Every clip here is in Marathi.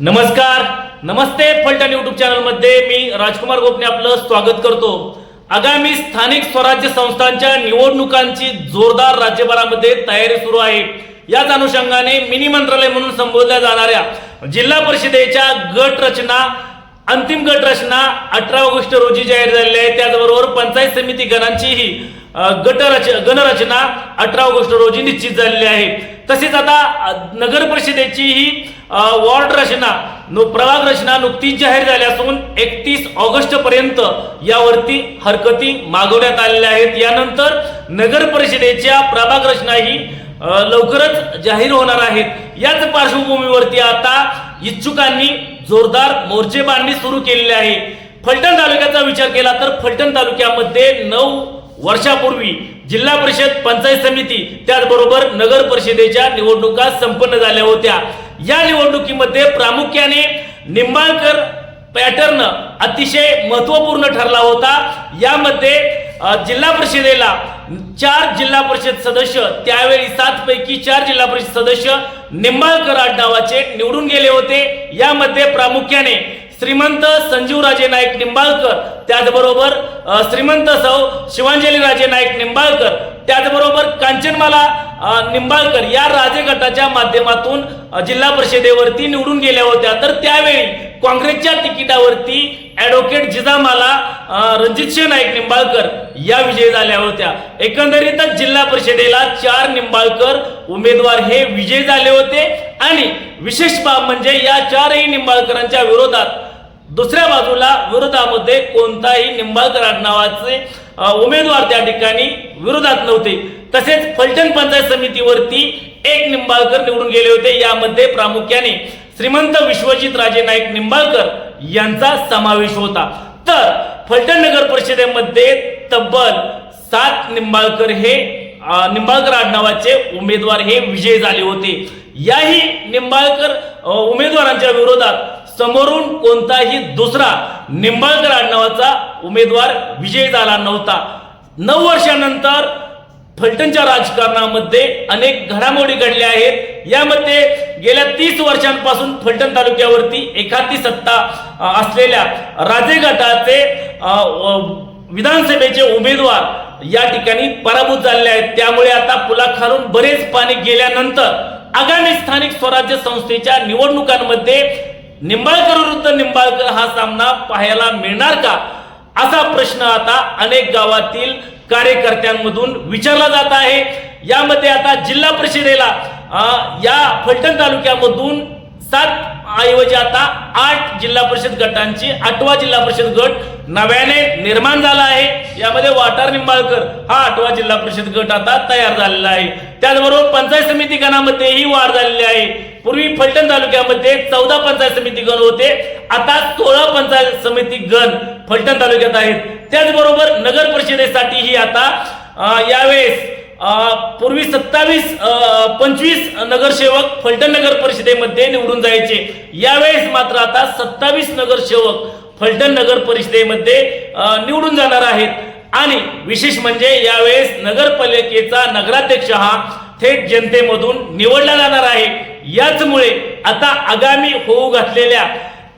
नमस्कार नमस्ते फलटण युट्यूब चॅनलमध्ये मी राजकुमार गोपने आपलं स्वागत करतो. आगामी स्थानिक स्वराज्य संस्थांच्या निवडणुकांची जोरदार राज्यभरामध्ये तयारी सुरू आहे. याच अनुषंगाने मिनी मंत्रालय म्हणून संबोधल्या जाणाऱ्या जिल्हा परिषदेच्या गट रचना अंतिम गट रचना अठरा ऑगस्ट रोजी जाहीर झालेली आहे. त्याचबरोबर पंचायत समिती गणांचीही गटरच गट रच गणरचना अठरा ऑगस्ट रोजी निश्चित झालेली आहे. तसेच आता नगर परिषदेची ही वॉर्ड रचना नु- प्रभाग रचना नुकतीच जाहीर झाली असून एकतीस ऑगस्ट पर्यंत यावरती हरकती मागवण्यात आलेल्या आहेत. यानंतर नगर परिषदेच्या प्रभाग रचना ही लवकरच जाहीर होणार आहेत. याच पार्श्वभूमीवरती आता इच्छुकांनी जोरदार मोर्चे बांधणी सुरू केलेली आहे. फलटण तालुक्याचा विचार केला तर फलटण तालुक्यामध्ये नऊ वर्षापूर्वी जिल्हा परिषद पंचायत समिती त्याचबरोबर नगर परिषदेच्या निवडणुका संपन्न झाल्या होत्या. या निवडणुकीमध्ये प्रामुख्याने निंबाळकर पॅटर्न अतिशय महत्त्वपूर्ण ठरला होता. यामध्ये जिल्हा परिषदेला चार जिल्हा परिषद सदस्य त्यावेळी सात पैकी चार जिल्हा परिषद सदस्य निंबाळकर आडनावाचे निवडून गेले होते. यामध्ये प्रामुख्याने श्रीमंत संजीवराजे नाईक निंबाळकर त्याचबरोबर श्रीमंत सौ शिवांजली राजे नाईक निंबाळकर त्याचबरोबर कांचनमाला निंबाळकर या राजे गटाच्या माध्यमातून जिल्हा परिषदेवरती निवडून गेल्या होत्या. तर त्यावेळी काँग्रेसच्या तिकिटावरती ॲडव्होकेट जिजामाला रणजितसिंह नाईक निंबाळकर या विजयी झाल्या होत्या. एकंदरीतच जिल्हा परिषदेला चार निंबाळकर उमेदवार हे विजयी झाले होते. आणि विशेष बाब म्हणजे या चारही निंबाळकरांच्या विरोधात दुसऱ्या बाजूला विरोधामध्ये कोणताही निंबाळकर आडनावाचे उमेदवार त्या ठिकाणी विरोधात नव्हते. तसेच फलटण पंचायत समितीवरती एक निंबाळकर निवडून गेले होते. यामध्ये प्रामुख्याने श्रीमंत विश्वजित राजे नाईक निंबाळकर यांचा समावेश होता. तर फलटण नगर परिषदेमध्ये तब्बल सात निंबाळकर हे निंबाळकर आडनावाचे उमेदवार हे विजयी झाले होते. याही निंबाळकर उमेदवारांच्या विरोधात समोरून कोणताही दुसरा निंबाळकर नावाचा उमेदवार विजयी झाला नव्हता. नऊ वर्षानंतर फलटणच्या राजकारणामध्ये अनेक घडामोडी घडल्या आहेत. यामध्ये गेल्या तीस वर्षांपासून फलटण तालुक्यावरती एखादी सत्ता असलेल्या राजे गटाचे विधानसभेचे उमेदवार या ठिकाणी पराभूत झालेले आहेत. त्यामुळे आता पुलाखालून बरेच पाणी गेल्यानंतर आगामी स्थानिक स्वराज्य संस्थेच्या निवडणुकांमध्ये निंबाळकर विरुद्ध निंबाळकर हा सामना पाहायला मिळणार का? असा प्रश्न आता अनेक गावातील कार्यकर्त्यांमधून विचारला जात आहे. यामध्ये आता जिल्हा परिषदेला या फलटण तालुक्यामधून सात ऐवजी आता आठ जिल्हा परिषद गटांची आठवा जिल्हा परिषद गट नव्याने निर्माण झाला आहे. यामध्ये वाटार निंबाळकर हा आठवा जिल्हा परिषद गट आता तयार झालेला आहे. त्याचबरोबर पंचायत समिती गणामध्येही वाढ झालेली आहे. पूर्वी फलटण तालुक्यामध्ये चौदा पंचायत समिती गण होते. आता सोळा पंचायत समिती गण फलटण तालुक्यात आहेत. त्याचबरोबर नगर परिषदेसाठीही आता यावेळेस पूर्वी सत्तावीस पंचवीस नगरसेवक फलटण नगर परिषदेमध्ये निवडून जायचे. यावेळेस मात्र आता सत्तावीस नगरसेवक फलटण नगर परिषदेमध्ये निवडून जाणार आहेत. आणि विशेष म्हणजे यावेळेस नगरपालिकेचा नगराध्यक्ष हा थेट जनतेमधून निवडला जाणार आहे. याचमुळे आता आगामी होऊ घातलेल्या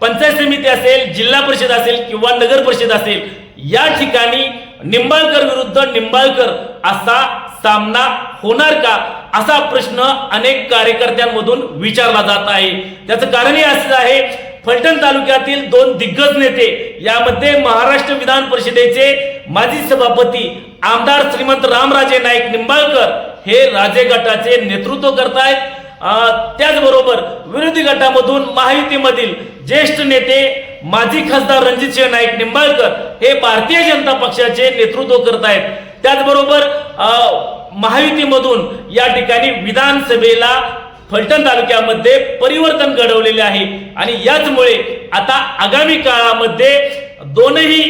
पंचायत समिती असेल जिल्हा परिषद असेल किंवा नगर परिषद असेल या ठिकाणी निंबाळकर विरुद्ध निंबाळकर असा सामना होणार का? असा प्रश्न अनेक कार्यकर्त्यांमधून विचारला जात आहे. त्याचं कारणही असं आहे फलटण तालुक्यातील दोन दिग्गज नेते यामध्ये महाराष्ट्र विधान परिषदेचे माजी सभापती आमदार श्रीमंत रामराजे नाईक निंबाळकर हे राजे गटाचे नेतृत्व करतायत. त्याचबरोबर विरोधी गटामधून महायुतीमधील ज्येष्ठ नेते माजी खासदार रणजितसिंह नाईक निंबाळकर हे भारतीय जनता पक्षाचे नेतृत्व करत आहेत. त्याचबरोबर महायुतीमधून या ठिकाणी विधानसभेला फलटण तालुक्यामध्ये परिवर्तन घडवलेले आहे. आणि याचमुळे आता आगामी काळामध्ये दोनही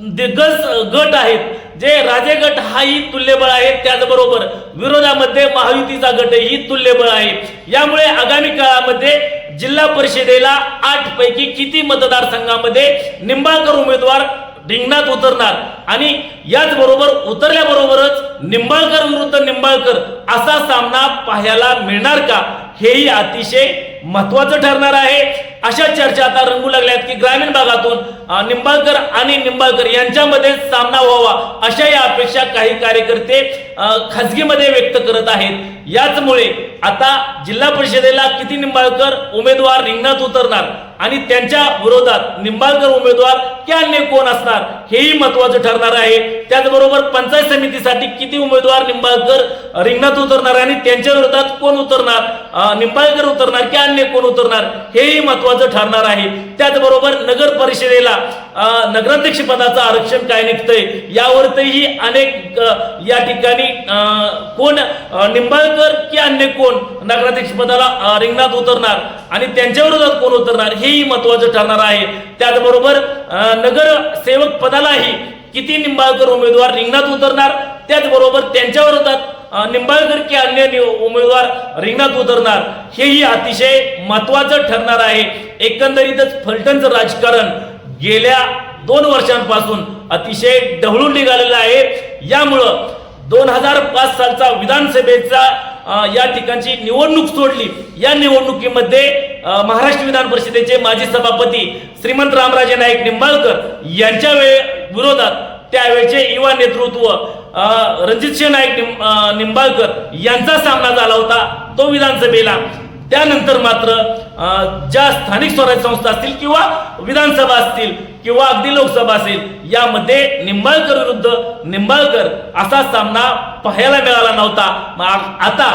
दिग्गज गट आहेत. जे राजे गट हाही तुल्यबळ आहे त्याचबरोबर विरोधामध्ये महायुतीचा गटही तुल्यबळ आहे. यामुळे आगामी काळामध्ये जिल्हा परिषदेला आठ पैकी किती मतदारसंघामध्ये निंबाळकर उमेदवार रिंगणात उतरणार? आणि याचबरोबर उतरल्याबरोबरच निंबाळकर मृत निंबाळकर असा सामना पाहायला मिळणार का? हेही अतिशय महत्वाचं ठरणार आहे. अशा चर्चा आता रंगू लागल्यात की ग्रामीण भागातून निंबाळकर आणि निंबाळकर यांच्यामध्ये सामना व्हावा अशा या अपेक्षा काही कार्यकर्ते खाजगीमध्ये व्यक्त करत आहेत. याचमुळे आता जिल्हा परिषदेला किती निंबाळकर उमेदवार रिंगणात उतरणार आणि त्यांच्या विरोधात निंबाळकर उमेदवार की अन्य कोण असणार हेही महत्वाचं ठरणार आहे. त्याचबरोबर पंचायत समितीसाठी किती उमेदवार निंबाळकर रिंगणात उतरणार आणि त्यांच्या विरोधात कोण उतरणार? निंबाळकर उतरणार की अन्य कोण उतरणार हेही महत्वाचं ठरणार आहे. त्याचबरोबर नगर परिषदेला नगराध्यक्ष पदाचं आरक्षण काय निघतंय यावरतही अनेक या ठिकाणी कोण निंबाळकर की अन्य कोण नगराध्यक्ष पदाला रिंगणात उतरणार आणि त्यांच्या विरोधात कोण उतरणार हेही महत्वाचं ठरणार आहे. त्याचबरोबर अ, नगरसेवक पदालाही किती निंबाळकर उमेदवार रिंगणात उतरणार त्याचबरोबर त्यांच्या विरोधात निंबाळकर की अन्य नि- उमेदवार रिंगणात उतरणार हेही अतिशय महत्वाचं ठरणार आहे. एकंदरीतच फलटणचं राजकारण गेल्या दोन वर्षांपासून अतिशय ढवळून निघालेलं आहे. यामुळं दोन हजार पाच सालचा विधानसभेचा या ठिकाणची निवडणूक सोडली. या निवडणुकीमध्ये महाराष्ट्र विधान परिषदेचे माजी सभापती श्रीमंत रामराजे नाईक निंबाळकर यांच्या वेळे विरोधात त्यावेळेचे युवा नेतृत्व रणजितसिंह नाईक निंब- निंबाळकर यांचा सामना झाला होता तो विधानसभेला. त्यानंतर मात्र ज्या स्थानिक स्वराज्य संस्था असतील किंवा विधानसभा असतील किंवा अगदी लोकसभा असेल यामध्ये निंबाळकर विरुद्ध निंबाळकर असा सामना पाहायला मिळाला नव्हता. मग आता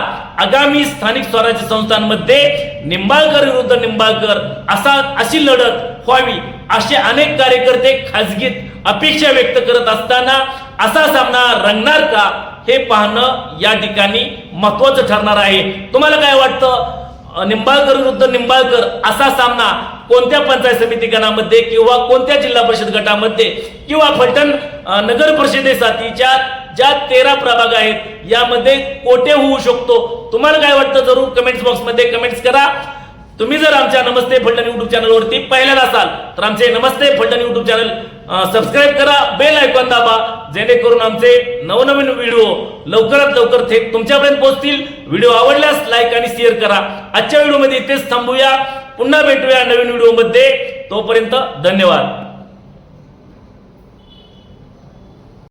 आगामी स्थानिक स्वराज्य संस्थांमध्ये निंबाळकर विरुद्ध निंबाळकर असा अशी लढत व्हावी असे अनेक कार्यकर्ते खाजगीत अपेक्षा व्यक्त करत असताना असा सामना रंगणार का हे पाहणं या ठिकाणी महत्वाचं ठरणार आहे. तुम्हाला काय वाटतं? निंबाळकर विरुद्ध निंबाळकर असा सामना कोणत्या पंचायत समिती गणामध्ये किंवा कोणत्या जिल्हा परिषद गटामध्ये किंवा फलटण नगर परिषदेसाठीच्या ज्या तेरा प्रभाग आहेत यामध्ये कोठे होऊ शकतो? तुम्हाला काय वाटतं? जरूर कमेंट्स बॉक्समध्ये कमेंट्स करा. तुम्ही जर आमच्या नमस्ते फलटण युट्यूब चॅनलवरती पहिल्यांदा असाल तर आमचे नमस्ते फलटण युट्यूब चॅनल सबस्क्राईब करा बेल ऐकून दाबा जेणेकरून आमचे नवनवीन व्हिडिओ लवकरात लवकर थेट तुमच्यापर्यंत पोहोचतील. व्हिडिओ आवडल्यास लाईक आणि शेअर करा. आजच्या व्हिडिओमध्ये इथेच थांबूया. पुन्हा भेटूया नवीन व्हिडिओमध्ये तोपर्यंत धन्यवाद.